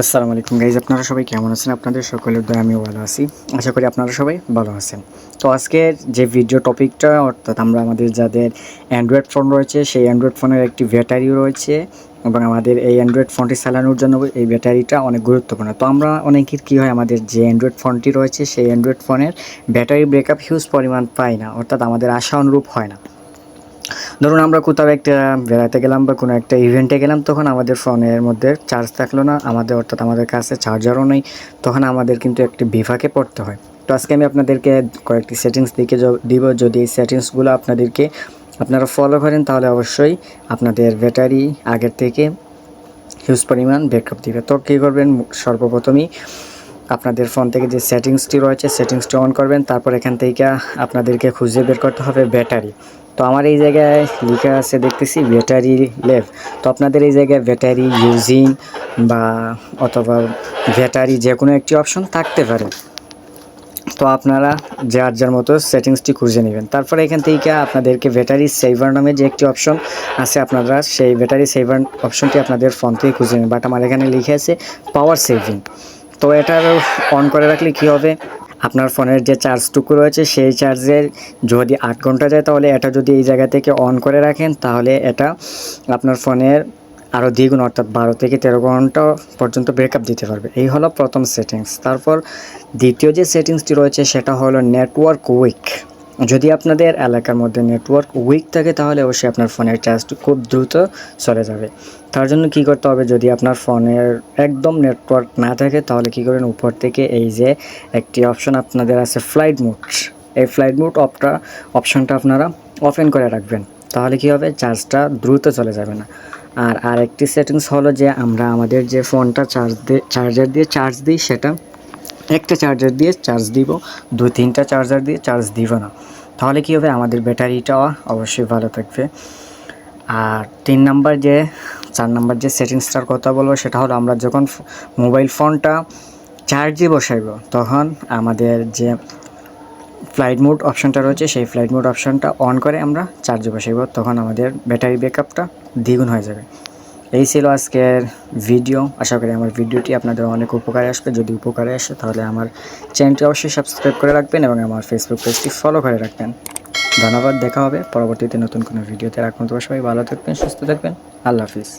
আসসালামু আলাইকুম গাইজ, আপনারা সবাই কেমন আছেন? আপনাদের সকলের দয়া আমিও ভালো আছি। আশা করি আপনারা সবাই ভালো আছেন। তো আজকের যে ভিডিও টপিকটা অর্থাৎ আমরা আমাদের যাদের অ্যান্ড্রয়েড ফোন রয়েছে, সেই অ্যান্ড্রয়েড ফোনের একটি ব্যাটারিও রয়েছে এবং আমাদের এই অ্যান্ড্রয়েড ফোনটি চালানোর জন্য এই ব্যাটারিটা অনেক গুরুত্বপূর্ণ। তো আমরা অনেকের কী হয়, আমাদের যে অ্যান্ড্রয়েড ফোনটি রয়েছে, সেই অ্যান্ড্রয়েড ফোনের ব্যাটারি ব্রেকআপ হিউজ পরিমাণ পাই না, অর্থাৎ আমাদের আশা অনুরূপ হয় না। ধরুন আমরা কোথাও একটা বেড়াতে গেলাম বা কোনো একটা ইভেন্টে গেলাম, তখন আমাদের ফোনের মধ্যে চার্জ থাকল না। আমাদের অর্থাৎ আমাদের কাছে চার্জারও নেই। তখন আমাদের কিন্তু একটি বিভাগে পড়তে হয়। তো আজকে আমি আপনাদেরকে কয়েকটি সেটিংস দিকে দিব। যদি এই সেটিংসগুলো আপনাদেরকে আপনারা ফলো করেন, তাহলে অবশ্যই আপনাদের ব্যাটারি আগের থেকে হিউজ পরিমাণ ব্যাকআপ দিবে। তো কী করবেন? সর্বপ্রথমই আপনাদের ফোন থেকে যে সেটিংসটি রয়েছে, সেটিংসটি অন করবেন। তারপর এখান থেকে আপনাদেরকে খুঁজে বের করতে হবে ব্যাটারি। তো আমার এই জায়গায় লেখা আছে, দেখতেছি ব্যাটারি লেভ। তো আপনাদের এই জায়গায় ব্যাটারি ইউজিং বা অথবা ব্যাটারি যে কোনো একটি অপশন থাকতে পারে। তো আপনারা যার যার মতো সেটিংসটি খুঁজে নেবেন। তারপরে এখান থেকে আপনাদেরকে ব্যাটারি সেভার নামে যে একটি অপশন আছে, আপনারা সেই ব্যাটারি সেভার অপশনটি আপনাদের ফোন থেকে খুঁজে নেবেন। বাট আমার এখানে লিখে আছে পাওয়ার সেভিং তো এটার অন করে রাখলে কি হবে? আপনার ফোনের যে চার্জটুকু রয়েছে, সেই চার্জের যদি আট ঘণ্টা যায়, তাহলে এটা যদি এই জায়গা থেকে অন করে রাখেন, তাহলে এটা আপনার ফোনের আরও দ্বিগুণ, অর্থাৎ বারো থেকে তেরো ঘণ্টা পর্যন্ত ব্রেকআপ দিতে পারবে। এই হলো প্রথম সেটিংস তারপর দ্বিতীয় যে সেটিংসটি রয়েছে, সেটা হলো নেটওয়ার্ক উইক যদি আপনাদের এলাকার মধ্যে নেটওয়ার্ক উইক থাকে, তাহলে অবশ্যই আপনার ফোনের চার্জটি খুব দ্রুত চলে যাবে। তার জন্য কি করতে হবে, যদি আপনার ফোনের একদম নেটওয়ার্ক না থাকে, তাহলে কি করবেন উপর থেকে এই যে একটি অপশন আপনাদের আছে ফ্লাইট মোড এই ফ্লাইট মোড অপটা অপশনটা আপনারা ওপেন করে রাখবেন। তাহলে কি হবে চার্জটা দ্রুত চলে যাবে না। আর আরেকটি সেটিংস হলো যে, আমরা আমাদের যে ফোনটা চার্জ দিয়ে চার্জার দিয়ে চার্জ দিই, সেটা একটা চার্জার দিয়ে চার্জ দিব দু তিনটা চার্জার দিয়ে চার্জ দিব না। তাহলে কী হবে? আমাদের ব্যাটারিটাও অবশ্যই ভালো থাকবে। আর তিন নাম্বার যে, চার নাম্বার যে সেটিংসটার কথা বলব, সেটা হলো আমরা যখন মোবাইল ফোনটা চার্জে বসাইব, তখন আমাদের যে ফ্লাইট মোড অপশনটা রয়েছে, সেই ফ্লাইট মোড অপশনটা অন করে আমরা চার্জে বসাইব, তখন আমাদের ব্যাটারি ব্যাকআপটা দ্বিগুণ হয়ে যাবে। এই ছিল আজকের ভিডিও আশা করি আমার ভিডিওটি আপনাদের অনেক উপকারে আসবে। যদি উপকারে আসে, তাহলে আমার চ্যানেলটি অবশ্যই সাবস্ক্রাইব করে রাখবেন এবং আমার ফেসবুক পেজটি ফলো করে রাখবেন। ধন্যবাদ, দেখা হবে। পরবর্তীতে নতুন কোনো ভিডিওতে রাখুন তো সবাই ভালো থাকবেন, সুস্থ থাকবেন। আল্লাহ হাফিজ।